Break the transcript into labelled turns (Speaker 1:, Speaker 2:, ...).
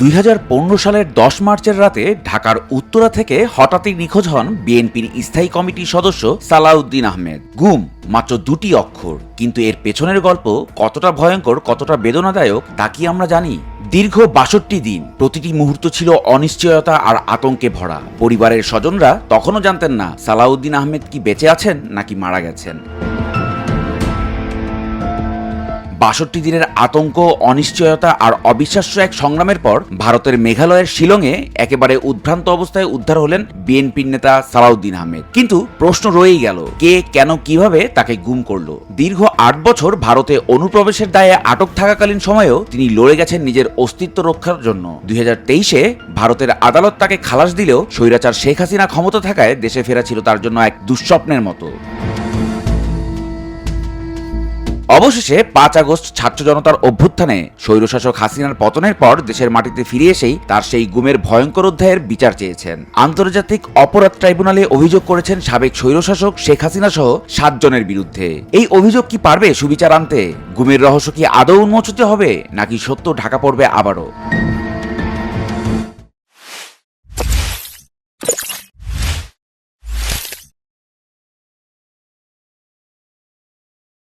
Speaker 1: দুই হাজার পনেরো সালের দশ মার্চের রাতে ঢাকার উত্তরা থেকে হঠাৎই নিখোঁজ হন বিএনপির স্থায়ী কমিটির সদস্য সালাউদ্দিন আহমেদ। গুম, মাত্র দুটি অক্ষর। কিন্তু এর পেছনের গল্প কতটা ভয়ঙ্কর, কতটা বেদনাদায়ক, তা কি আমরা জানি? দীর্ঘ বাষট্টি দিন প্রতিটি মুহূর্ত ছিল অনিশ্চয়তা আর আতঙ্কে ভরা। পরিবারের স্বজনরা তখনও জানতেন না সালাউদ্দিন আহমেদ কি বেঁচে আছেন নাকি মারা গেছেন। বাষট্টি দিনের আতঙ্ক, অনিশ্চয়তা আর অবিশ্বাস্য এক সংগ্রামের পর ভারতের মেঘালয়ের শিলংয়ে একেবারে উদ্ভ্রান্ত অবস্থায় উদ্ধার হলেন বিএনপির নেতা সালাউদ্দিন আহমেদ। কিন্তু প্রশ্ন রয়েই গেল, কে, কেন, কীভাবে তাকে গুম করল? দীর্ঘ আট বছর ভারতে অনুপ্রবেশের দায়ে আটক থাকাকালীন সময়েও তিনি লড়ে গেছেন নিজের অস্তিত্ব রক্ষার জন্য। দুই তেইশে ভারতের আদালত তাকে খালাস দিলেও স্বৈরাচার শেখ হাসিনা ক্ষমতা থাকায় দেশে ফেরা ছিল তার জন্য এক দুঃস্বপ্নের মতো। অবশেষে পাঁচ আগস্ট ছাত্র জনতার অভ্যুত্থানে স্বৈরশাসক হাসিনার পতনের পর দেশের মাটিতে ফিরে এসেই তার সেই গুমের ভয়ঙ্কর অধ্যায়ের বিচার চেয়েছেন। আন্তর্জাতিক অপরাধ ট্রাইব্যুনালে অভিযোগ করেছেন সাবেক স্বৈরশাসক শেখ হাসিনা সহ সাতজনের বিরুদ্ধে। এই অভিযোগ কি পারবে সুবিচার আনতে? গুমের রহস্য কি আদৌ উন্মোচিত হবে নাকি সত্য ঢাকা পড়বে আবারও?